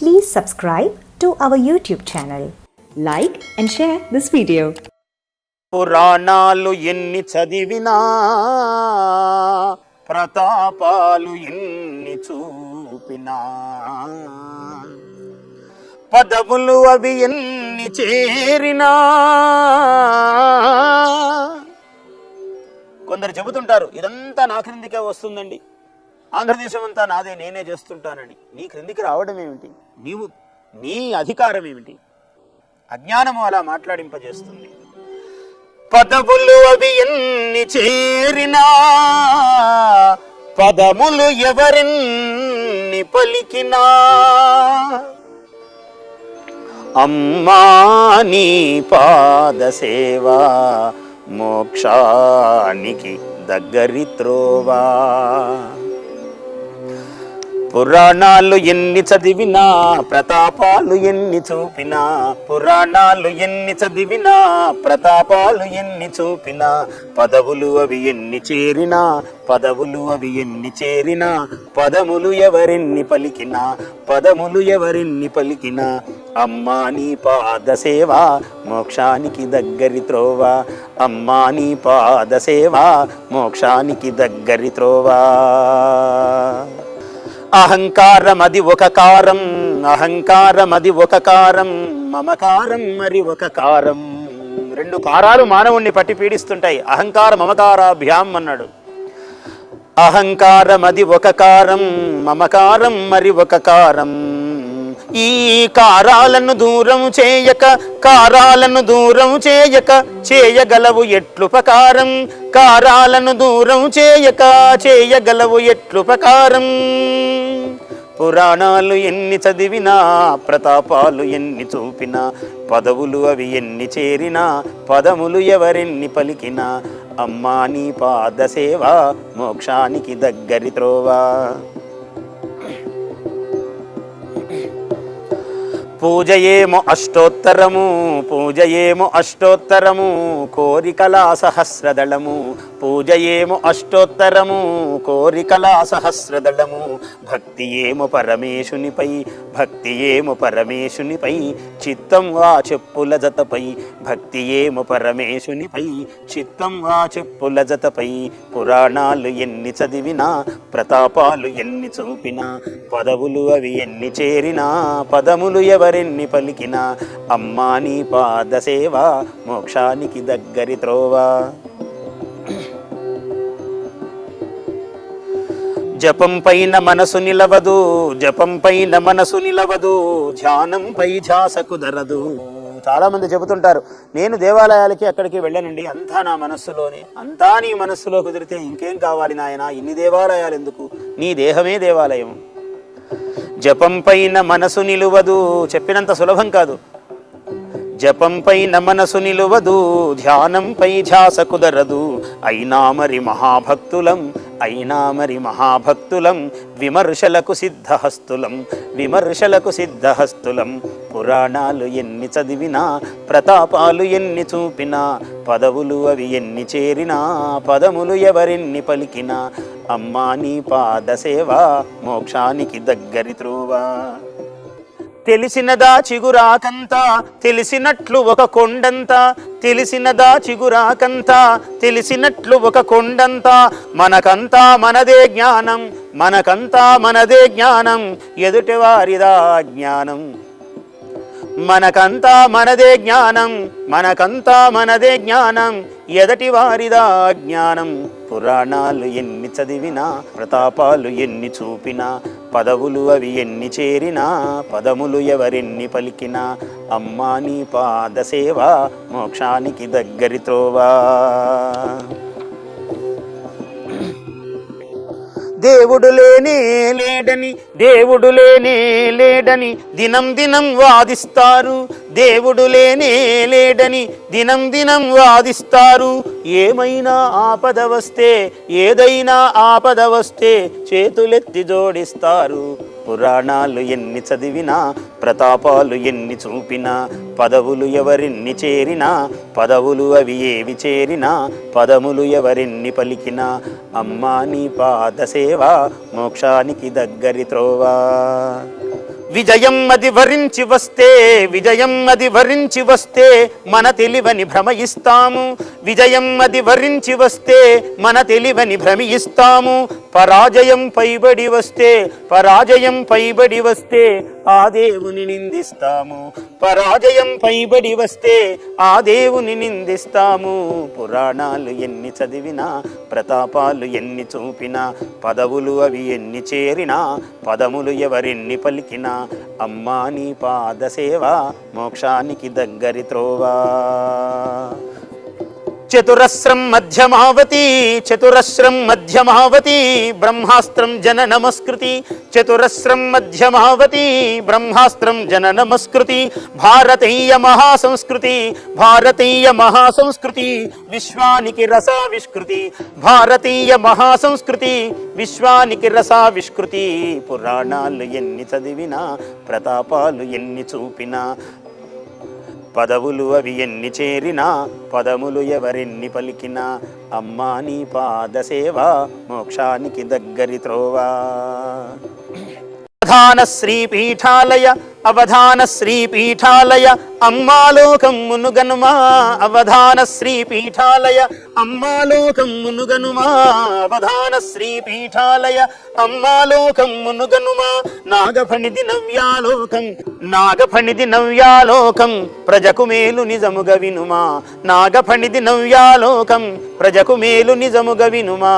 Please subscribe to our YouTube channel. Like and share this video. పురాణాలు ఎన్ని చదివినా ప్రతాపాలు ఎన్ని చూపినా పదవులు అవి ఎన్ని చేరినా కొందరు చెబుతుంటారు ఇదంతా నా క్రిందికే వస్తుందండి ఆంధ్రదేశం అంతా నాదే నేనే చేస్తుంటానని. నీ క్రిందికి రావడం ఏమిటి? నీవు నీ అధికారం ఏమిటి? అజ్ఞానము అలా మాట్లాడింపజేస్తుంది. పదములు అవి ఎన్ని చేరినా పదములు ఎవరిన్ని పలికినా అమ్మా నీ పాద సేవ మోక్షానికి దగ్గరి త్రోవా. పురాణాలు ఎన్ని చదివినా ప్రతాపాలు ఎన్ని చూపినా పురాణాలు ఎన్ని చదివినా ప్రతాపాలు ఎన్ని చూపినా పదవులు అవి ఎన్ని చేరినా పదవులు అవి ఎన్ని చేరినా పదములు ఎవరెన్ని పలికినా పదములు ఎవరెన్ని పలికినా అమ్మా నీ పాద సేవ మోక్షానికి దగ్గరి త్రోవ అమ్మా నీ పాద సేవ మోక్షానికి దగ్గరి త్రోవా. అహంకారం అది ఒక కారం అహంకారం అది ఒక కారం మమకారం మరి ఒక కారం. రెండు కారాలు మానవుణ్ణి పట్టి పీడిస్తుంటాయి. అహంకార మమకారాభ్యాం అన్నాడు. అహంకారం అది ఒక కారం మమకారం మరి ఒక కారం. ఈ కారాలను దూరం చేయక కారాలను దూరం చేయక చేయగలవు ఎట్లుపకారం కారాలను దూరం చేయక చేయగలవు ఎట్లుపకారం పురాణాలు ఎన్ని చదివినా ప్రతాపాలు ఎన్ని చూపినా పదవులు అవి ఎన్ని చేరినా పదములు ఎవరెన్ని పలికినా అమ్మా నీ పాద సేవ మోక్షానికి దగ్గరి త్రోవా. పూజయేమో అష్టోత్తరము పూజయేమో అష్టోత్తరము కోరికలా సహస్రదళము పూజయేము అష్టోత్తరము కోరికలా సహస్రదళము. భక్తి ఏమో పరమేశునిపై భక్తి ఏమో పరమేశునిపై చిత్తం వా చెప్పుల జతపై. భక్తి ఏమో పరమేశునిపై చిత్తం వా చెప్పుల జతపై. పురాణాలు ఎన్ని చదివినా ప్రతాపాలు ఎన్ని చూపినా పదవులు అవి ఎన్ని చేరినా పదములు ఎవరెన్ని పలికినా అమ్మా నీ పాద సేవ మోక్షానికి దగ్గరి త్రోవా. జపం పైన మనసు నిలవదు జపం పైన మనసు నిలవదు ధ్యానం పై ధ్యాస కుదరదు చాలా మంది చెబుతుంటారు నేను దేవాలయాలకి అక్కడికి వెళ్ళానండి అంతా నా మనస్సులోనే అంతా నీ మనస్సులో కుదిరితే ఇంకేం కావాలి నాయన? ఇన్ని దేవాలయాలు ఎందుకు? నీ దేహమే దేవాలయం. జపం పైన మనసు నిలువదు చెప్పినంత సులభం కాదు. జపంపై మనసు నిలువదు ధ్యానంపై ధ్యాస కుదరదు అయినా మరి మహాభక్తులం అయినా మరి మహాభక్తులం విమర్శలకు సిద్ధహస్తులం విమర్శలకు సిద్ధహస్తులం. పురాణాలు ఎన్ని చదివినా ప్రతాపాలు ఎన్ని చూపినా పదవులు అవి ఎన్ని చేరినా పదములు ఎవరెన్ని పలికినా అమ్మా నీ పాదసేవ మోక్షానికి దగ్గరి త్రోవా తెలిసినదా చిగురాకంతా తెలిసినట్లు ఒక కొండంతా తెలిసినదా చిగురాకంతా తెలిసినట్లు ఒక కొండంతా. మనకంతా మనదే జ్ఞానం మనకంతా మనదే జ్ఞానం ఎదుటి వారిదా జ్ఞానం. మనకంతా మనదే జ్ఞానం మనకంతా మనదే జ్ఞానం ఎదటి వారిదా జ్ఞానం. పురాణాలు ఎన్ని చదివినా ప్రతాపాలు ఎన్ని చూపినా పదవులు అవి ఎన్ని చేరినా పదములు ఎవరెన్ని పలికినా అమ్మా నీ పాద సేవ మోక్షానికి దగ్గరి త్రోవా. దేవుడు లేనే లేడని దేవుడు లేనే లేడని దినం దినం వాదిస్తారు. దేవుడు లేనే లేడని దినం దినం వాదిస్తారు. ఏమైనా ఆపద వస్తే ఏదైనా ఆపద వస్తే చేతులెత్తి జోడిస్తారు. పురాణాలు ఎన్ని చదివినా ప్రతాపాలు ఎన్ని చూపినా పదవులు ఎవరిన్ని చేరినా పదవులు అవి ఏవి చేరినా పదములు ఎవరిన్ని పలికినా అమ్మా నీ పాద సేవ మోక్షానికి దగ్గరి త్రోవా. విజయం అది వరించి వస్తే విజయం అది వరించి వస్తే మన తెలివని భ్రమయిస్తాము. విజయం అది వరించి వస్తే మన తెలివని భ్రమిస్తాము పరాజయం పైబడి వస్తే పరాజయం పైబడి వస్తే ఆ దేవుని నిందిస్తాము. పరాజయం పైబడి వస్తే ఆ దేవుని నిందిస్తాము. పురాణాలు ఎన్ని చదివినా ప్రతాపాలు ఎన్ని చూపినా పదవులు అవి ఎన్ని చేరినా పదములు ఎవరెన్ని పలికినా అమ్మా నీ పాద సేవ మోక్షానికి దగ్గరి త్రోవా. చతురస్రం మధ్యమావతి చతురస్రం మధ్యమావతి బ్రహ్మాస్త్రం జన నమస్కృతి చతురస్రం మధ్యమావతి బ్రహ్మాస్త్రం జన నమస్కృతి భారతీయ మహాసంస్కృతి భారతీయ మహాసంస్కృతి విశ్వానికి రసావిష్కృతి భారతీయ మహాసంస్కృతి విశ్వానికి రసావిష్కృతి పురాణాలు ఎన్ని చదివినా ప్రతాపాలు ఎన్ని చూపినా పదవులు అవి ఎన్ని చేరినా పదములు ఎవరెన్ని పలికినా అమ్మా నీ పాద సేవ మోక్షానికి దగ్గరి త్రోవా. అవధాన శ్రీపీఠాలయ అవధాన శ్రీపీఠాలయ అమ్మాలోకం మునుగనుమా అవధాన శ్రీపీఠాలయ అమ్మాలోకం మునుగనుమా అవధాన శ్రీపీఠాలయ అమ్మాలోకం మునుగనుమా నాగఫణిది నవ్యాలోకం నాగఫణిది నవ్యాలోకం ప్రజకు మేలు నిజముగ వినుమా నాగఫణిది నవ్యాలోకం ప్రజకు మేలు నిజముగ వినుమా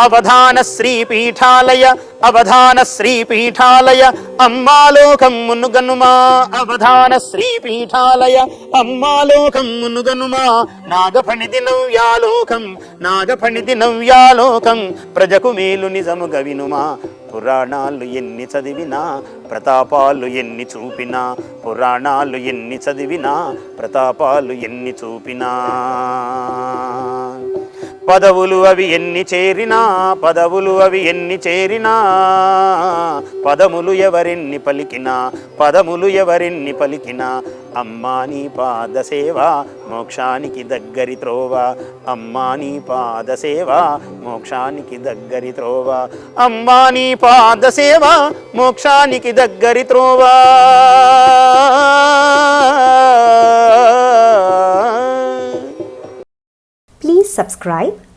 అవధాన శ్రీపీఠాలయ అవధాన శ్రీపీఠాలయ అమ్మాలోకం మునుగనుమా అవధాన శ్రీపీఠాలయ అమ్మాలోకం మునుగనుమా నాగఫణిది నవ్యాలోకం నాగఫణిది నవ్యాలోకం ప్రజకు మేలు నిజముగ వినుమా పురాణాలు ఎన్ని చదివినా ప్రతాపాలు ఎన్ని చూపినా పురాణాలు ఎన్ని చదివినా ప్రతాపాలు ఎన్ని చూపినా. పదవులు అవి ఎన్ని చేరినా పదవులు అవి ఎన్ని చేరినా పదములు ఎవరిన్ని పలికినా పదములు ఎవరిన్ని పలికినా అమ్మా నీ పాద సేవ మోక్షానికి దగ్గరి త్రోవ అమ్మా నీ పాద సేవ మోక్షానికి దగ్గరి త్రోవ అమ్మా నీ పాద సేవ మోక్షానికి దగ్గరి త్రోవా. Please subscribe